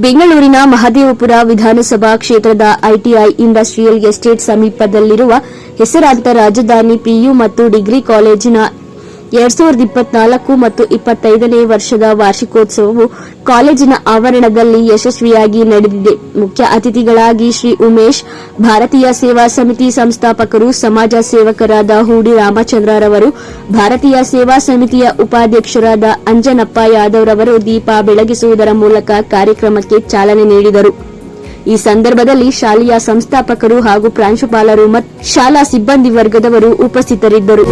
ಬೆಂಗಳೂರಿನ ಮಹದೇವಪುರ ವಿಧಾನಸಭಾ ಕ್ಷೇತ್ರದ ಐಟಿಐ ಇಂಡಸ್ಟ್ರಿಯಲ್ ಎಸ್ಟೇಟ್ ಸಮೀಪದಲ್ಲಿರುವ ಹೆಸರಾಂತ ರಾಜಧಾನಿ ಪಿಯು ಮತ್ತು ಡಿಗ್ರಿ ಕಾಲೇಜಿನ ಎರಡ್ ಸಾವಿರದ ಇಪ್ಪತ್ನಾಲ್ಕು ಮತ್ತು ಇಪ್ಪತ್ತೈದನೇ ವರ್ಷದ ವಾರ್ಷಿಕೋತ್ಸವವು ಕಾಲೇಜಿನ ಆವರಣದಲ್ಲಿ ಯಶಸ್ವಿಯಾಗಿ ನಡೆದಿದೆ. ಮುಖ್ಯ ಅತಿಥಿಗಳಾಗಿ ಶ್ರೀ ಉಮೇಶ್, ಭಾರತೀಯ ಸೇವಾ ಸಮಿತಿ ಸಂಸ್ಥಾಪಕರು, ಸಮಾಜ ಸೇವಕರಾದ ಹೂಡಿ ರಾಮಚಂದ್ರರವರು ಭಾರತೀಯ ಸೇವಾ ಸಮಿತಿಯ ಉಪಾಧ್ಯಕ್ಷರಾದ ಅಂಜನಪ್ಪ ಯಾದವ್ರವರು ದೀಪ ಬೆಳಗಿಸುವುದರ ಮೂಲಕ ಕಾರ್ಯಕ್ರಮಕ್ಕೆ ಚಾಲನೆ ನೀಡಿದರು. ಈ ಸಂದರ್ಭದಲ್ಲಿ ಶಾಲೆಯ ಸಂಸ್ಥಾಪಕರು ಹಾಗೂ ಪ್ರಾಂಶುಪಾಲರು ಮತ್ತು ಶಾಲಾ ಸಿಬ್ಬಂದಿ ವರ್ಗದವರು ಉಪಸ್ಥಿತರಿದ್ದರು.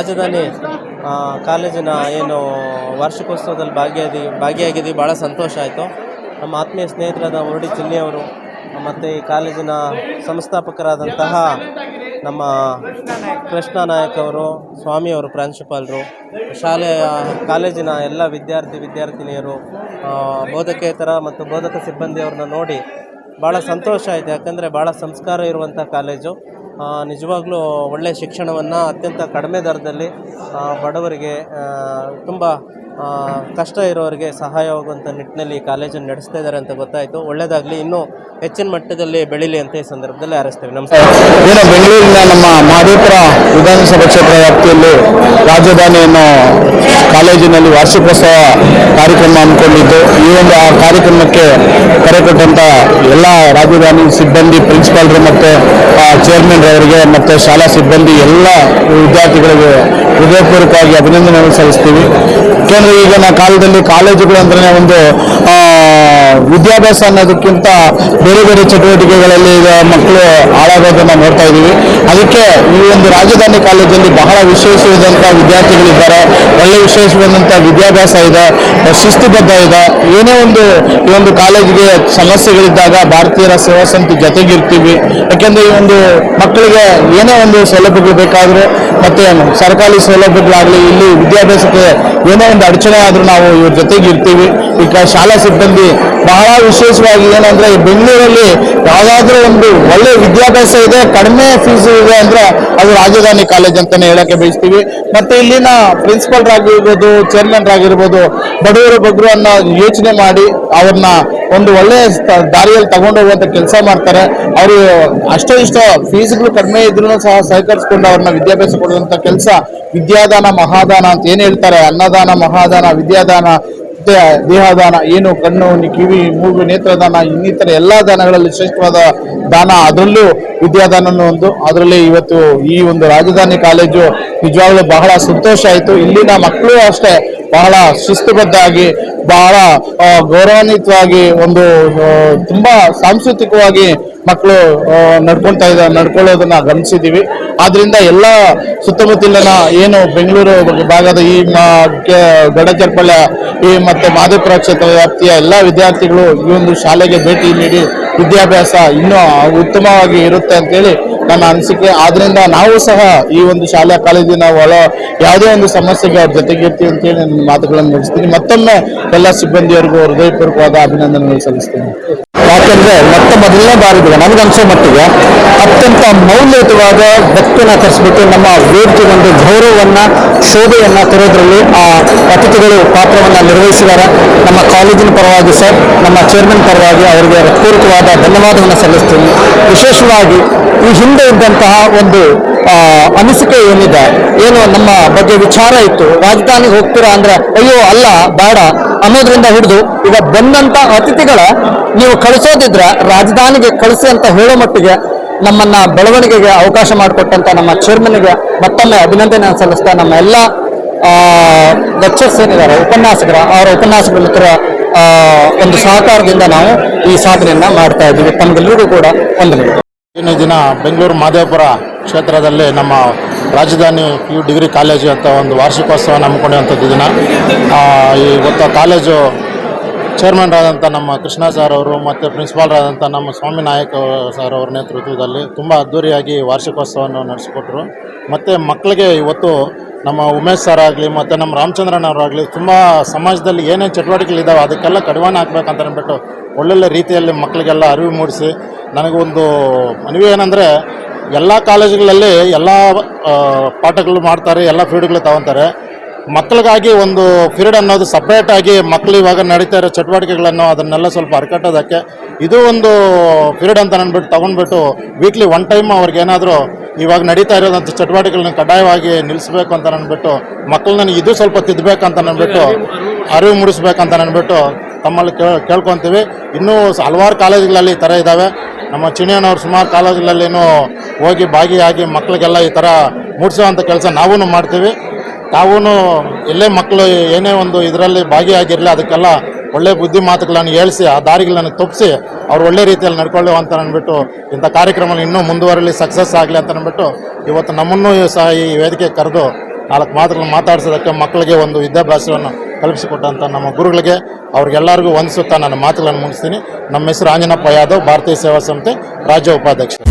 ರಾಜಧಾನಿ ಕಾಲೇಜಿನ ಏನು ವಾರ್ಷಿಕೋತ್ಸವದಲ್ಲಿ ಭಾಗಿಯಾಗಿ ಭಾಗಿಯಾಗಿದ್ದೀವಿ. ಭಾಳ ಸಂತೋಷ ಆಯಿತು. ನಮ್ಮ ಆತ್ಮೀಯ ಸ್ನೇಹಿತರಾದ ಹೊರಡಿ ಚಿನ್ನಿಯವರು ಮತ್ತು ಈ ಕಾಲೇಜಿನ ಸಂಸ್ಥಾಪಕರಾದಂತಹ ನಮ್ಮ ಕೃಷ್ಣ ನಾಯಕ್ ಅವರು ಸ್ವಾಮಿಯವರು ಪ್ರಾಂಶುಪಾಲರು, ಶಾಲೆಯ ಕಾಲೇಜಿನ ಎಲ್ಲ ವಿದ್ಯಾರ್ಥಿ, ವಿದ್ಯಾರ್ಥಿನಿಯರು ಬೋಧಕೇತರ ಮತ್ತು ಬೋಧಕ ಸಿಬ್ಬಂದಿಯವ್ರನ್ನ ನೋಡಿ ಭಾಳ ಸಂತೋಷ ಆಯಿತು. ಯಾಕಂದರೆ ಭಾಳ ಸಂಸ್ಕಾರ ಇರುವಂಥ ಕಾಲೇಜು. ನಿಜವಾಗ್ಲೂ ಒಳ್ಳೆಯ ಶಿಕ್ಷಣವನ್ನು ಅತ್ಯಂತ ಕಡಿಮೆ ದರದಲ್ಲಿ ಬಡವರಿಗೆ ತುಂಬ ಕಷ್ಟ ಇರೋರಿಗೆ ಸಹಾಯವಾಗುವಂಥ ನಿಟ್ಟಿನಲ್ಲಿ ಈ ಕಾಲೇಜನ್ನು ನಡೆಸ್ತಾ ಇದ್ದಾರೆ ಅಂತ ಗೊತ್ತಾಯಿತು. ಒಳ್ಳೆಯದಾಗಲಿ ಇನ್ನೂ ಹೆಚ್ಚಿನ ಮಟ್ಟದಲ್ಲಿ ಬೆಳೀಲಿ ಅಂತ ಈ ಸಂದರ್ಭದಲ್ಲಿ ಹಾರೈಸ್ತೇವೆ ನಮಸ್ಕಾರ. ಏನು ಬೆಂಗಳೂರಿನ ನಮ್ಮ ಮಾದೇಪುರ ವಿಧಾನಸಭಾ ಕ್ಷೇತ್ರ ವ್ಯಾಪ್ತಿಯಲ್ಲಿ ರಾಜಧಾನಿಯನ್ನು ಕಾಲೇಜಿನಲ್ಲಿ ವಾರ್ಷಿಕೋತ್ಸವ ಕಾರ್ಯಕ್ರಮ ಹಮ್ಮಿಕೊಂಡಿದ್ದು, ಈ ಒಂದು ಆ ಕಾರ್ಯಕ್ರಮಕ್ಕೆ ಕರೆಕೊಟ್ಟಂಥ ಎಲ್ಲ ರಾಜಧಾನಿ ಸಿಬ್ಬಂದಿ ಪ್ರಿನ್ಸಿಪಾಲ್ರು ಮತ್ತು ಚೇರ್ಮನ್ ಅವರಿಗೆ ಮತ್ತು ಶಾಲಾ ಸಿಬ್ಬಂದಿ ಎಲ್ಲ ವಿದ್ಯಾರ್ಥಿಗಳಿಗೆ ಹೃದಯಪೂರ್ವಕವಾಗಿ ಅಭಿನಂದನೆಗಳು ಸಲ್ಲಿಸ್ತೀವಿ. ಯಾಕೆಂದ್ರೆ ಈಗಿನ ಕಾಲದಲ್ಲಿ ಕಾಲೇಜುಗಳು ಅಂದ್ರೆ ಒಂದು ವಿದ್ಯಾಭ್ಯಾಸ ಅನ್ನೋದಕ್ಕಿಂತ ಬೇರೆ ಬೇರೆ ಚಟುವಟಿಕೆಗಳಲ್ಲಿ ಈಗ ಮಕ್ಕಳು ಹಾಳಾಗೋದನ್ನ ನೋಡ್ತಾ ಇದ್ದೀವಿ. ಅದಕ್ಕೆ ಈ ಒಂದು ರಾಜಧಾನಿ ಕಾಲೇಜಲ್ಲಿ ಬಹಳ ವಿಶೇಷವಾದಂಥ ವಿದ್ಯಾರ್ಥಿಗಳಿದ್ದಾರೆ. ಒಳ್ಳೆ ವಿಶೇಷವಾದಂಥ ವಿದ್ಯಾಭ್ಯಾಸ ಇದೆ ಶಿಸ್ತುಬದ್ಧ ಇದೆ. ಏನೇ ಒಂದು, ಈ ಒಂದು ಕಾಲೇಜಿಗೆ ಸಮಸ್ಯೆಗಳಿದ್ದಾಗ ಭಾರತೀಯರ ಸೇವಾ ಸಮಿತಿ ಜೊತೆಗಿರ್ತೀವಿ. ಯಾಕೆಂದ್ರೆ ಈ ಒಂದು ಮಕ್ಕಳಿಗೆ ಏನೇ ಒಂದು ಸೌಲಭ್ಯಗಳು ಬೇಕಾದರೂ ಮತ್ತೆ ಸರ್ಕಾರಿ ಸೌಲಭ್ಯಗಳಾಗಲಿ, ಇಲ್ಲಿ ವಿದ್ಯಾಭ್ಯಾಸಕ್ಕೆ ಏನೋ ಒಂದು ಅಡಚಣೆ ಆದರೂ ನಾವು ಇವ್ರ ಜೊತೆಗೆ ಇರ್ತೀವಿ. ಈಗ ಶಾಲಾ ಸಿಬ್ಬಂದಿ ಬಹಳ ವಿಶೇಷವಾಗಿ ಏನಂದ್ರೆ ಬೆಂಗಳೂರಲ್ಲಿ ಯಾವುದಾದ್ರೂ ಒಂದು ಒಳ್ಳೆ ವಿದ್ಯಾಭ್ಯಾಸ ಇದೆ, ಕಡಿಮೆ ಫೀಸ್ ಇದೆ ಅಂದ್ರೆ ಅದು ರಾಜಧಾನಿ ಕಾಲೇಜ್ ಅಂತಾನೆ ಹೇಳಕ್ಕೆ ಬಯಸ್ತೀವಿ. ಮತ್ತೆ ಇಲ್ಲಿನ ಪ್ರಿನ್ಸಿಪಲ್ರಾಗಿರ್ಬೋದು ಚೇರ್ಮನ್ರಾಗಿರ್ಬೋದು ಬಡವರ ಬಗ್ಗರು ಅನ್ನೋ ಯೋಚನೆ ಮಾಡಿ ಅವ್ರನ್ನ ಒಂದು ಒಳ್ಳೆ ದಾರಿಯಲ್ಲಿ ದಾರಿಯಲ್ಲಿ ತಗೊಂಡೋಗುವಂತ ಕೆಲಸ ಮಾಡ್ತಾರೆ. ಅವರು ಅಷ್ಟೋ ಇಷ್ಟೋ ಫೀಸ್ಗಳು ಕಡಿಮೆ ಇದ್ರೂ ಸಹ ಸಹಕರಿಸಿಕೊಂಡು ಅವ್ರನ್ನ ವಿದ್ಯಾಭ್ಯಾಸ ಕೊಡುವಂತ ಕೆಲಸ ವಿದ್ಯಾದಾನ, ಮಹಾದಾನ ಅಂತ ಏನ್ ಹೇಳ್ತಾರೆ? ಅನ್ನದಾನ, ಮಹಾದಾನ, ವಿದ್ಯಾದಾನ ದೇಹದಾನ, ಏನು ಕಣ್ಣು ಕಿವಿ, ಮೂಗು, ನೇತ್ರದಾನ, ಇನ್ನಿತರ ಎಲ್ಲಾ ದಾನಗಳಲ್ಲಿ ಶ್ರೇಷ್ಠವಾದ ದಾನ ಅದರಲ್ಲೂ ವಿದ್ಯಾದಾನ ಒಂದು. ಅದರಲ್ಲಿ ಇವತ್ತು ಈ ಒಂದು ರಾಜಧಾನಿ ಕಾಲೇಜು ನಿಜವಾಗ್ಲೂ ಬಹಳ ಸಂತೋಷ ಆಯಿತು. ಇಲ್ಲಿನ ಮಕ್ಕಳು ಅಷ್ಟೇ ಬಹಳ ಶಿಸ್ತುಬದ್ಧಾಗಿ ಬಹಳ ಗೌರವಾನ್ವಿತವಾಗಿ ಒಂದು ತುಂಬಾ ಸಾಂಸ್ಕೃತಿಕವಾಗಿ ಮಕ್ಕಳು ನಡ್ಕೊಳ್ತಾ ಇದ್ದ, ನಡ್ಕೊಳ್ಳೋದನ್ನ ಗಮನಿಸಿದ್ದೀವಿ ಆದ್ರಿಂದ ಎಲ್ಲ ಸುತ್ತಮುತ್ತಲಿನ ಏನು ಬೆಂಗಳೂರು ಭಾಗದ ಈ ಗಡಚರ್ಪಳ್ಯ ಈ ಮತ್ತೆ ಮಾದೇಪುರ ಕ್ಷೇತ್ರ ವ್ಯಾಪ್ತಿಯ ಎಲ್ಲ ವಿದ್ಯಾರ್ಥಿಗಳು ಈ ಒಂದು ಶಾಲೆಗೆ ಭೇಟಿ ನೀಡಿ ವಿದ್ಯಾಭ್ಯಾಸ ಇನ್ನೂ ಉತ್ತಮವಾಗಿ ಇರುತ್ತೆ ಅಂತೇಳಿ ನನ್ನ ಅನಿಸಿಕೆ. ಆದ್ರಿಂದ ನಾವು ಸಹ ಈ ಒಂದು ಶಾಲಾ ಕಾಲೇಜಿನ ಒಳ ಯಾವುದೇ ಒಂದು ಸಮಸ್ಯೆಗೆ ಅವ್ರ ಜೊತೆಗಿರ್ತೀವಿ ಅಂತೇಳಿ ನನ್ನ ಮಾತುಗಳನ್ನು ನಡೆಸ್ತೀನಿ ಮತ್ತೊಮ್ಮೆ ಎಲ್ಲ ಸಿಬ್ಬಂದಿಯವರಿಗೂ ಹೃದಯಪೂರ್ವಕವಾದ ಅಭಿನಂದನೆಗಳು ಸಲ್ಲಿಸ್ತೀನಿ. ಯಾಕೆಂದ್ರೆ ಮತ್ತೆ ಮೊದಲನೇ ಬಾರಿಗೆ ನನಗನ್ಸೋ ಮಟ್ಟಿಗೆ ಅತ್ಯಂತ ಮೌಲ್ಯಯುತವಾದ ವ್ಯಕ್ತಿನ ಕರೆಸ್ಬಿಟ್ಟು ನಮ್ಮ ವೇದಿಕೆ ಒಂದು ಗೌರವವನ್ನ, ಶೋಭೆಯನ್ನ ತರೋದ್ರಲ್ಲಿ ಆ ಅತಿಥಿಗಳು ಪಾತ್ರವನ್ನ ನಿರ್ವಹಿಸಿದ್ದಾರೆ. ನಮ್ಮ ಕಾಲೇಜಿನ ಪರವಾಗಿ ಸರ್, ನಮ್ಮ ಚೇರ್ಮನ್ ಪರವಾಗಿ ಅವರಿಗೆ ಹೃತ್ಪೂರ್ವಕವಾದ ಧನ್ಯವಾದವನ್ನು ಸಲ್ಲಿಸ್ತೀನಿ. ವಿಶೇಷವಾಗಿ ಈ ಹಿಂದೆ ಇದ್ದಂತಹ ಒಂದು ಅನಿಸಿಕೆ ಏನಿದೆ? ಏನು ನಮ್ಮ ಬಗ್ಗೆ ವಿಚಾರ ಇತ್ತು. ರಾಜಧಾನಿಗೆ ಹೋಗ್ತೀರಾ ಅಂದ್ರೆ, ಅಯ್ಯೋ, ಅಲ್ಲ, ಬೇಡ. ಅನ್ನೋದ್ರಿಂದ ಹಿಡಿದು ಈಗ ಬಂದಂತ ಅತಿಥಿಗಳ ನೀವು ಕಳಿಸೋದಿದ್ರೆ ರಾಜಧಾನಿಗೆ ಕಳಿಸಿ ಅಂತ ಹೇಳೋ ಮಟ್ಟಿಗೆ ನಮ್ಮನ್ನ ಬೆಳವಣಿಗೆಗೆ ಅವಕಾಶ ಮಾಡಿಕೊಟ್ಟಂತ ನಮ್ಮ ಚೇರ್ಮನ್ಗೆ ಮತ್ತೊಮ್ಮೆ ಅಭಿನಂದನೆ ಸಲ್ಲಿಸ್ತಾ ನಮ್ಮ ಎಲ್ಲ ಲೆಕ್ಚರ್ಸ್ ಏನಿದ್ದಾರೆ ಉಪನ್ಯಾಸಕರ, ಅವರ ಉಪನ್ಯಾಸಕರ ಮಿತ್ರ ಒಂದು ಸಹಕಾರದಿಂದ ನಾವು ಈ ಸಾಧನೆಯನ್ನ ಮಾಡ್ತಾ ಇದ್ದೀವಿ. ತಮಗೆಲ್ಲರಿಗೂ ಕೂಡ ಒಂದು ದಿನ ಬೆಂಗಳೂರು ಮಾದೇವಪುರ ಕ್ಷೇತ್ರದಲ್ಲಿ ನಮ್ಮ ರಾಜಧಾನಿ ಪಿ ಯು ಡಿಗ್ರಿ ಕಾಲೇಜು ಅಂತ ಒಂದು ವಾರ್ಷಿಕೋತ್ಸವ ನಮ್ಮಕೊಂಡಿರುವಂಥದ್ದು ದಿನ. ಇವತ್ತು ಕಾಲೇಜು ಚೇರ್ಮನ್ ಆದಂಥ ನಮ್ಮ ಕೃಷ್ಣ ಸರ್ ಅವರು ಮತ್ತು ಪ್ರಿನ್ಸಿಪಾಲ್ರಾದಂಥ ನಮ್ಮ ಸ್ವಾಮಿ ನಾಯಕ್ ಸರ್ ಅವರ ನೇತೃತ್ವದಲ್ಲಿ ತುಂಬ ಅದ್ಧೂರಿಯಾಗಿ ವಾರ್ಷಿಕೋತ್ಸವವನ್ನು ನಡೆಸಿಕೊಟ್ರು. ಮತ್ತು ಮಕ್ಕಳಿಗೆ ಇವತ್ತು ನಮ್ಮ ಉಮೇಶ್ ಸರ್ ಆಗಲಿ ಮತ್ತು ನಮ್ಮ ರಾಮಚಂದ್ರನ್ ಅವರಾಗಲಿ ತುಂಬ ಸಮಾಜದಲ್ಲಿ ಏನೇನು ಚಟುವಟಿಕೆಗಳಿದ್ದಾವೆ ಅದಕ್ಕೆಲ್ಲ ಕಡಿವಾಣ ಹಾಕ್ಬೇಕಂತ ಅಂದ್ಬಿಟ್ಟು ಒಳ್ಳೊಳ್ಳೆ ರೀತಿಯಲ್ಲಿ ಮಕ್ಕಳಿಗೆಲ್ಲ ಅರಿವು ಮೂಡಿಸಿ ನನಗೊಂದು ಮನವಿ ಏನಂದರೆ ಎಲ್ಲ ಕಾಲೇಜುಗಳಲ್ಲಿ ಎಲ್ಲ ಪಾಠಗಳು ಮಾಡ್ತಾರೆ ಎಲ್ಲ ಫೀಲ್ಡ್ಗಳು ತಗೊತಾರೆ. ಮಕ್ಕಳಿಗಾಗಿ ಒಂದು ಪೀರಿಯಡ್ ಅನ್ನೋದು ಸಪ್ರೇಟಾಗಿ ಮಕ್ಕಳು ಇವಾಗ ನಡೀತಾ ಇರೋ ಚಟುವಟಿಕೆಗಳನ್ನು ಅದನ್ನೆಲ್ಲ ಸ್ವಲ್ಪ ಅರ್ಕಟ್ಟೋದಕ್ಕೆ ಇದು ಒಂದು ಪೀರಿಯಡ್ ಅಂತ ಅಂದ್ಬಿಟ್ಟು ತಗೊಂಡ್ಬಿಟ್ಟು ವೀಕ್ಲಿ ಒನ್ ಟೈಮ್ ಅವ್ರಿಗೇನಾದರೂ ಇವಾಗ ನಡೀತಾ ಇರೋದಂಥ ಚಟುವಟಿಕೆಗಳನ್ನ ಕಡ್ಡಾಯವಾಗಿ ನಿಲ್ಲಿಸ್ಬೇಕು ಅಂತ ಅಂದ್ಬಿಟ್ಟು ಮಕ್ಕಳನ್ನ ಇದು ಸ್ವಲ್ಪ ತಿದ್ದಬೇಕಂತ ಅಂದ್ಬಿಟ್ಟು ಅರಿವು ಮೂಡಿಸ್ಬೇಕಂತ ಅಂದ್ಬಿಟ್ಟು ತಮ್ಮಲ್ಲಿ ಕೇಳ್ಕೊಂತೀವಿ ಕೇಳ್ಕೊತೀವಿ. ಇನ್ನೂ ಹಲವಾರು ಕಾಲೇಜುಗಳಲ್ಲಿ ಈ ಥರ ಇದ್ದಾವೆ ನಮ್ಮ ಚಿಣಿಯನವ್ರು ಸುಮಾರು ಕಾಲೇಜ್ಗಳಲ್ಲೇನು ಹೋಗಿ ಭಾಗಿಯಾಗಿ ಮಕ್ಕಳಿಗೆಲ್ಲ ಈ ಥರ ಮೂಡಿಸುವಂಥ ಕೆಲಸ ನಾವೂ ಮಾಡ್ತೀವಿ. ತಾವೂ ಎಲ್ಲೇ ಮಕ್ಕಳು ಏನೇ ಒಂದು ಇದರಲ್ಲಿ ಭಾಗಿಯಾಗಿರಲಿ, ಅದಕ್ಕೆಲ್ಲ ಒಳ್ಳೆ ಬುದ್ಧಿ ಮಾತುಗಳನ್ನು ಹೇಳಿಸಿ, ಆ ದಾರಿಗಳನ್ನು ತಪ್ಪಿಸಿ ಅವ್ರು ಒಳ್ಳೆ ರೀತಿಯಲ್ಲಿ ನಡ್ಕೊಳ್ಳಿ ಅಂತ ಅಂದ್ಬಿಟ್ಟು, ಇಂಥ ಕಾರ್ಯಕ್ರಮಗಳು ಇನ್ನೂ ಮುಂದುವರಲಿ, ಸಕ್ಸಸ್ ಆಗಲಿ ಅಂತ ಅಂದ್ಬಿಟ್ಟು, ಇವತ್ತು ನಮ್ಮನ್ನು ಸಹ ಈ ವೇದಿಕೆ ಕರೆದು ನಾಲ್ಕು ಮಾತುಗಳನ್ನು ಮಾತಾಡಿಸೋದಕ್ಕೆ ಮಕ್ಕಳಿಗೆ ಒಂದು ವಿದ್ಯಾಭ್ಯಾಸವನ್ನು ಕಲ್ಪಿಸಿಕೊಟ್ಟಂಥ ನಮ್ಮ ಗುರುಗಳಿಗೆ ಅವ್ರಿಗೆಲ್ಲರಿಗೂ ವಂದಿಸುತ್ತಾ ನನ್ನ ಮಾತುಗಳನ್ನು ಮುಗಿಸ್ತೀನಿ. ನಮ್ಮ ಹೆಸರು ಆಂಜನಪ್ಪ ಯಾದವ್, ಭಾರತೀಯ ಸೇವಾ ಸಂಸ್ಥೆ ರಾಜ್ಯ ಉಪಾಧ್ಯಕ್ಷರು